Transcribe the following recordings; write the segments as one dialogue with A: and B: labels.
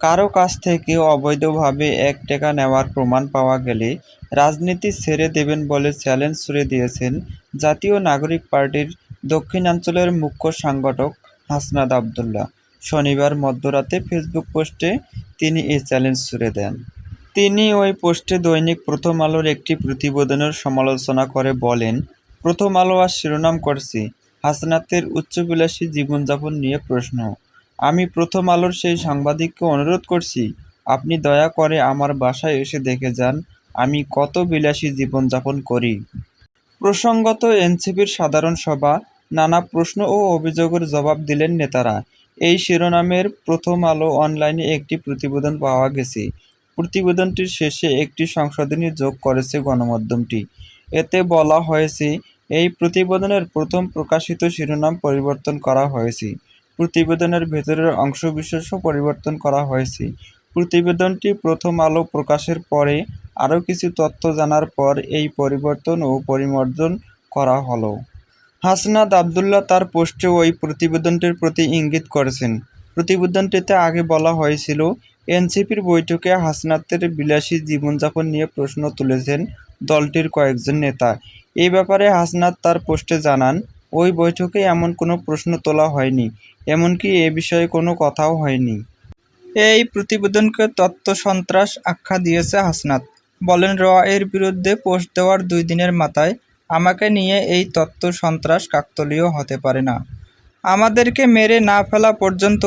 A: কারও কাছ থেকে অবৈধভাবে এক টাকা নেওয়ার প্রমাণ পাওয়া গেলে রাজনীতি ছেড়ে দেবেন বলে চ্যালেঞ্জ ছুড়ে দিয়েছেন জাতীয় নাগরিক পার্টির দক্ষিণাঞ্চলের মুখ্য সংগঠক হাসনাত আবদুল্লাহ। শনিবার মধ্যরাতে ফেসবুক পোস্টে তিনি এই চ্যালেঞ্জ ছুড়ে দেন। তিনি ওই পোস্টে দৈনিক প্রথম আলোর একটি প্রতিবেদনের সমালোচনা করে বলেন, প্রথম আলো আর শিরোনাম করছি। হাসনাতের উচ্চবিলাসী জীবনযাপন নিয়ে প্রশ্ন। আমি প্রথম আলোর সেই সাংবাদিককে অনুরোধ করছি, আপনি দয়া করে আমার বাসায় এসে দেখে যান, আমি কত বিলাসী জীবনযাপন করি। প্রসঙ্গত এনসিপির সাধারণ সভা, নানা প্রশ্ন ও অভিযোগের জবাব দিলেন নেতারা। এই শিরোনামের প্রথম আলো অনলাইনে একটি প্রতিবেদন পাওয়া গেছে। প্রতিবেদনটির শেষে একটি সংশোধনী যোগ করেছে গণমাধ্যমটি। এতে বলা হয়েছে, এই প্রতিবেদনের প্রথম প্রকাশিত শিরোনাম পরিবর্তন করা হয়েছে। প্রতিবেদনের ভেতরের অংশবিশেষও পরিবর্তন করা হয়েছে। প্রতিবেদনটি প্রথম আলো প্রকাশের পরে আরও কিছু তথ্য জানার পর এই পরিবর্তন ও পরিমার্জন করা হলো। হাসনাত আবদুল্লাহ তার পোস্টে ওই প্রতিবেদনটির প্রতি ইঙ্গিত করেছেন। প্রতিবেদনটিতে আগে বলা হয়েছিল, এনসিপির বৈঠকে হাসনাতের বিলাসী জীবনযাপন নিয়ে প্রশ্ন তুলেছেন দলটির কয়েকজন নেতা। এই ব্যাপারে হাসনাত তার পোস্টে জানান ওই বৈঠকে এমন কোনো প্রশ্ন তোলা হয়নি, এমনকি এ বিষয়ে কোনো কথাও হয়নি। এই প্রতিবেদনকে তত্ত্ব সন্ত্রাস আখ্যা দিয়েছে হাসনাত। বলেন র এর বিরুদ্ধে পোস্ট দেওয়ার দুই দিনের মাথায় আমাকে নিয়ে এই তত্ত্ব সন্ত্রাস কাকতলীয় হতে পারে না। আমাদেরকে মেরে না ফেলা পর্যন্ত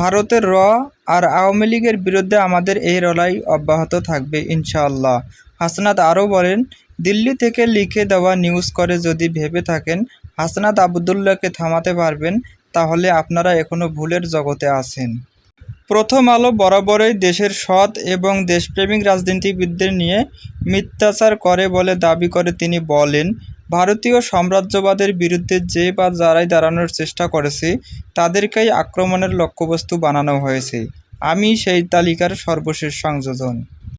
A: ভারতের র আর আওয়ামী লীগের বিরুদ্ধে আমাদের এই লড়াই অব্যাহত থাকবে, ইনশাআল্লাহ। হাসনাত আরও বলেন, দিল্লি থেকে লিখে দেওয়া নিউজ করে যদি ভেবে থাকেন হাসনাত আবদুল্লাহকে থামাতে পারবেন, তাহলে আপনারা এখনও ভুলের জগতে আছেন। প্রথম আলো বরাবরই দেশের সৎ এবং দেশপ্রেমিক রাজনীতিবিদদের নিয়ে মিথ্যাচার করে বলে দাবি করে তিনি বলেন, ভারতীয় সাম্রাজ্যবাদের বিরুদ্ধে যে বা যারাই দাঁড়ানোর চেষ্টা করেছে, তাদেরকেই আক্রমণের লক্ষ্যবস্তু বানানো হয়েছে। আমি সেই তালিকার সর্বশেষ সংযোজন।